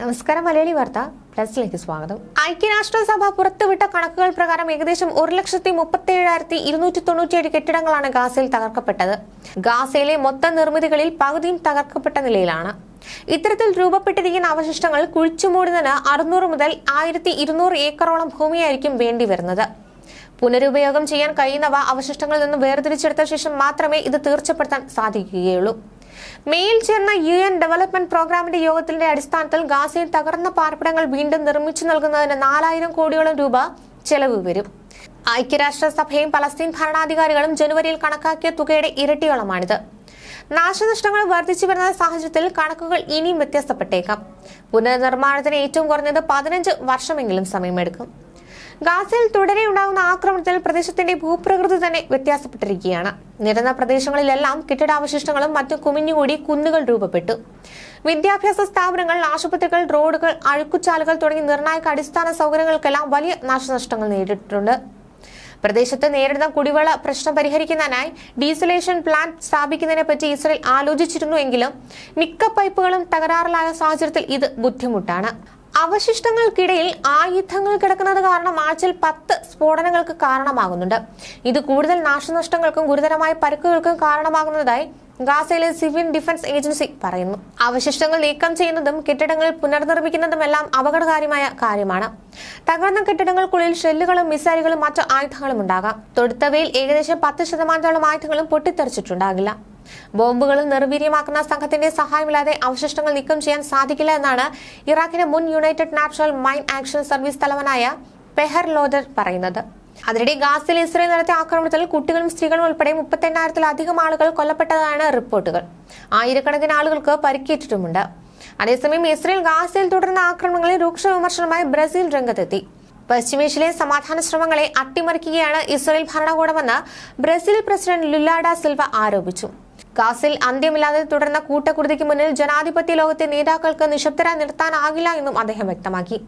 നമസ്കാരം മലയാളി വാർത്ത. പ്ലസിലേക്ക് സ്വാഗതം. ഐക്യരാഷ്ട്രസഭ പുറത്തുവിട്ട കണക്കുകൾ പ്രകാരം ഏകദേശം ഒരു ലക്ഷത്തി മുപ്പത്തി ഏഴായിരത്തി ഇരുന്നൂറ്റി തൊണ്ണൂറ്റിയേഴ് കെട്ടിടങ്ങളാണ് ഗാസയിൽ തകർക്കപ്പെട്ടത്. ഗാസയിലെ മൊത്തം നിർമ്മിതികളിൽ പകുതിയും തകർക്കപ്പെട്ട നിലയിലാണ്. ഇത്തരത്തിൽ രൂപപ്പെട്ടിരിക്കുന്ന അവശിഷ്ടങ്ങൾ കുഴിച്ചുമൂടുന്നതിന് അറുന്നൂറ് മുതൽ ആയിരത്തി ഇരുന്നൂറ് ഏക്കറോളം ഭൂമിയായിരിക്കും വേണ്ടി വരുന്നത് പുനരുപയോഗം ചെയ്യാൻ കഴിയുന്നവ അവശിഷ്ടങ്ങളിൽ നിന്ന് വേർതിരിച്ചെടുത്ത ശേഷം മാത്രമേ ഇത് തീർച്ചപ്പെടുത്താൻ സാധിക്കുകയുള്ളൂ. മേയിൽ ചേർന്ന യു എൻ ഡെവലപ്മെന്റ് പ്രോഗ്രാമിന്റെ യോഗത്തിന്റെ അടിസ്ഥാനത്തിൽ ഗാസയിൽ തകർന്ന പാർപ്പിടങ്ങൾ വീണ്ടും നിർമ്മിച്ചു നൽകുന്നതിന് നാലായിരം കോടിയോളം രൂപ ചെലവ് വരും. ഐക്യരാഷ്ട്രസഭയും പലസ്തീൻ ഭരണാധികാരികളും ജനുവരിയിൽ കണക്കാക്കിയ തുകയുടെ ഇരട്ടിയോളമാണിത്. നാശനഷ്ടങ്ങൾ വർദ്ധിച്ചു വരുന്ന സാഹചര്യത്തിൽ കണക്കുകൾ ഇനിയും വ്യത്യസ്തപ്പെട്ടേക്കാം. പുനർനിർമ്മാണത്തിന് ഏറ്റവും കുറഞ്ഞത് പതിനഞ്ച് വർഷമെങ്കിലും സമയമെടുക്കും. ഗാസയിൽ തുടരെ ഉണ്ടാകുന്ന ആക്രമണത്തിൽ പ്രദേശത്തിന്റെ ഭൂപ്രകൃതി തന്നെ വ്യത്യാസപ്പെട്ടിരിക്കുകയാണ്. നിരന്ന പ്രദേശങ്ങളിലെല്ലാം കെട്ടിടാവശിഷ്ടങ്ങളും മറ്റും കുമിഞ്ഞുകൂടി കുന്നുകൾ രൂപപ്പെട്ടു. വിദ്യാഭ്യാസ സ്ഥാപനങ്ങൾ ആശുപത്രികൾ റോഡുകൾ അഴുക്കുചാലുകൾ തുടങ്ങി നിർണായക അടിസ്ഥാന സൗകര്യങ്ങൾക്കെല്ലാം വലിയ നാശനഷ്ടങ്ങൾ നേരിട്ടിട്ടുണ്ട്. പ്രദേശത്ത് നേരിടുന്ന കുടിവെള്ള പ്രശ്നം പരിഹരിക്കുന്നതിനായി ഡീസലേഷൻ പ്ലാന്റ് സ്ഥാപിക്കുന്നതിനെ പറ്റി ഇസ്രയേൽ ആലോചിച്ചിരുന്നുവെങ്കിലും മിക്ക പൈപ്പുകളും തകരാറിലായ സാഹചര്യത്തിൽ ഇത് ബുദ്ധിമുട്ടാണ്. അവശിഷ്ടങ്ങൾക്കിടയിൽ ആയുധങ്ങൾ കിടക്കുന്നത് കാരണം ആഴ്ചയിൽ പത്ത് സ്ഫോടനങ്ങൾക്ക് കാരണമാകുന്നുണ്ട്. ഇത് കൂടുതൽ നാശനഷ്ടങ്ങൾക്കും ഗുരുതരമായ പരുക്കുകൾക്കും കാരണമാകുന്നതായി ഗാസയിലെ സിവിൽ ഡിഫൻസ് ഏജൻസി പറയുന്നു. അവശിഷ്ടങ്ങൾ നീക്കം ചെയ്യുന്നതും കെട്ടിടങ്ങൾ പുനർനിർമ്മിക്കുന്നതുമെല്ലാം അപകടകാരിമായ കാര്യമാണ്. തകർന്ന കെട്ടിടങ്ങൾക്കുള്ളിൽ ഷെല്ലുകളും മിസൈലുകളും മറ്റു ആയുധങ്ങളും ഉണ്ടാകാം. തൊടുത്തവയിൽ ഏകദേശം പത്ത് ശതമാനത്തോളം ആയുധങ്ങളും പൊട്ടിത്തെറിച്ചിട്ടുണ്ടാകില്ല. ബോംബുകൾ നിർവീര്യമാക്കുന്ന സംഘത്തിന്റെ സഹായമില്ലാതെ അവശിഷ്ടങ്ങൾ നീക്കം ചെയ്യാൻ സാധിക്കില്ല എന്നാണ് ഇറാഖിന്റെ മുൻ united national mine action service തലവനായ പെഹർ ലോദർ പറയുന്നത്. അതിനിടെ ഗാസിൽ ഇസ്രയേൽ നടത്തിയ ആക്രമണത്തിൽ കുട്ടികളും സ്ത്രീകളും ഉൾപ്പെടെ മുപ്പത്തെണ്ണായിരത്തിലധികം ആളുകൾ കൊല്ലപ്പെട്ടതാണ് റിപ്പോർട്ടുകൾ. ആയിരക്കണക്കിന് ആളുകൾക്ക് പരിക്കേറ്റിട്ടുമുണ്ട്. അതേസമയം ഇസ്രയേൽ ഗാസയിൽ തുടർന്ന ആക്രമണങ്ങളിൽ രൂക്ഷ വിമർശനമായി ബ്രസീൽ രംഗത്തെത്തി. പശ്ചിമേഷ്യയിലെ സമാധാന ശ്രമങ്ങളെ അട്ടിമറിക്കുകയാണ് Israel ഭരണകൂടമെന്ന് Brazil president Lula da Silva ആരോപിച്ചു. ഗാസിൽ അന്ത്യമില്ലാതെ തുടർന്ന കൂട്ടക്കുരുതിക്ക് മുന്നിൽ ജനാധിപത്യ ലോകത്തെ നേതാക്കൾക്ക് നിശബ്ദരായി നിർത്താനാകില്ല എന്നും അദ്ദേഹം വ്യക്തമാക്കി.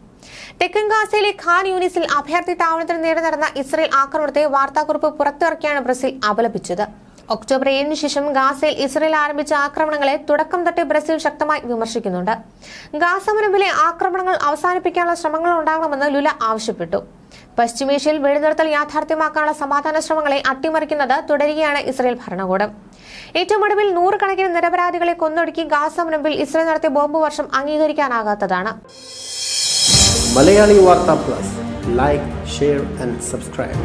തെക്കൻ ഗാസയിലെ ഖാൻ യൂണിസിൽ അഭയാർത്ഥി താവളത്തിന് നേരെ നടന്ന ഇസ്രയേൽ ആക്രമണത്തെ വാർത്താക്കുറിപ്പ് പുറത്തിറക്കിയാണ് ബ്രസീൽ അപലപിച്ചത്. ഒക്ടോബർ ഏഴിന് ശേഷം ഗാസയിൽ ഇസ്രയേൽ ആരംഭിച്ച ആക്രമണങ്ങളെ തുടക്കം തൊട്ടേ ബ്രസീൽ ശക്തമായി വിമർശിക്കുന്നുണ്ട്. ഗാസ ആക്രമണങ്ങൾ അവസാനിപ്പിക്കാനുള്ള ശ്രമങ്ങൾ ഉണ്ടാകണമെന്ന് ലുല ആവശ്യപ്പെട്ടു. പശ്ചിമേഷ്യയിൽ വെടിനിർത്തൽ യാഥാർത്ഥ്യമാക്കാനുള്ള സമാധാന ശ്രമങ്ങളെ അട്ടിമറിക്കുന്നത് തുടരുകയാണ് ഇസ്രയേൽ ഭരണകൂടം. ഏറ്റവും ഒടുവിൽ നൂറുകണക്കിന് നിരപരാധികളെ കൊന്നൊടുക്കി ഗാസ മുനമ്പിൽ ഇസ്രയേൽ നടത്തിയ ബോംബ് വർഷം അംഗീകരിക്കാനാകാത്തതാണ്. മലയാളി വാർത്ത plus. Like share and subscribe.